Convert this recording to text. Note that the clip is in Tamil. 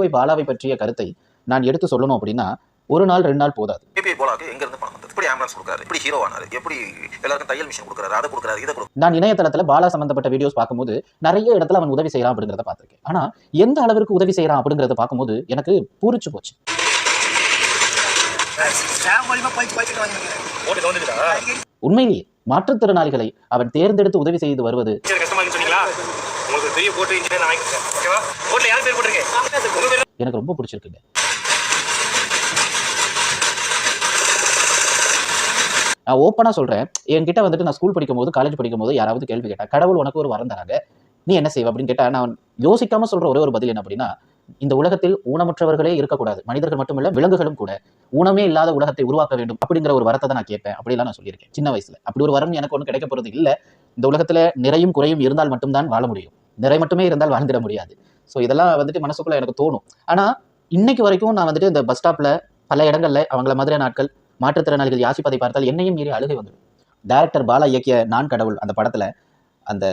ஒய் பாலாவை பற்றிய கருத்தை நான் எடுத்து சொல்லணும் அப்படின்னா ஒரு நாள் ரெண்டு நாள் போதாது. பிபி போலாக்கு எங்க இருந்து பணம் வந்தது? இப்படி ஆம்புலன்ஸ் கொடுக்காரு இப்படி ஹீரோ ஆனாரு? எப்படி எல்லாருக்கும் தையல் மிஷின் கொடுக்குறாரு? அதை கொடுக்குறாரு இதை கொடுக்குறாரு? நான் இணையதளத்துல பாலா சம்பந்தப்பட்ட வீடியோஸ் பார்க்கும்போது நிறைய இடத்துல அவன் உதவி செய்யறான் அப்படிங்கிறத பார்த்திருக்கேன். ஆனா எந்த அளவிற்கு உதவி செய்யறான் அப்படிங்கிறத பார்க்கும்போது எனக்கு பூரிச்சு போச்சு. உண்மையிலேயே மாற்றுத்திறனாளிகளை அவன் தேர்ந்தெடுத்து உதவி செய்து வருவது எனக்கு ரொம்ப பிடிச்சிருக்குங்க. நான் ஓப்பனாக சொல்கிறேன் என்கிட்ட வந்துட்டு நான் ஸ்கூல் படிக்கும் போது காலேஜ் படிக்கும் போது யாராவது கேள்வி கேட்டால் கடவுள் உனக்கு ஒரு வரம் தராங்க. நீ என்ன செய்வ? அப்படின்னு கேட்டா நான் யோசிக்காம சொல்ற ஒரே ஒரு பதில் என்ன அப்படின்னா இந்த உலகத்தில் ஊனமுற்றவர்களே இருக்கக்கூடாது. மனிதர்கள் மட்டுமல்ல விலங்குகளும் கூட. ஊனமே இல்லாத உலகத்தை உருவாக்க வேண்டும். அப்படிங்கிற ஒரு வரத்தை நான் கேட்பேன். அப்படிலாம் நான் சொல்லியிருக்கேன். சின்ன வயசுல. அப்படி ஒரு வரம் எனக்கு ஒன்றும் கிடைக்க போறது இல்லை. இந்த உலகத்துல நிறையும் குறையும் இருந்தால் மட்டும்தான் வாழ முடியும். நிறை மட்டுமே இருந்தால் வாழ்ந்திட முடியாது. ஸோ இதெல்லாம் வந்துட்டு மனசுக்குள்ள எனக்கு தோணும். ஆனால் இன்னைக்கு வரைக்கும் நான் வந்துட்டு இந்த பஸ் ஸ்டாப்பில் பல இடங்களில் அவங்கள மாதிரி நாட்கள் மாற்றுத்திறனாளிகள் யாசிப்பதை பார்த்தால் என்னையும் மீறி அழுகை வந்துடும். டேரக்டர் பாலா இயக்கிய நான் கடவுள் அந்த படத்தில் அந்த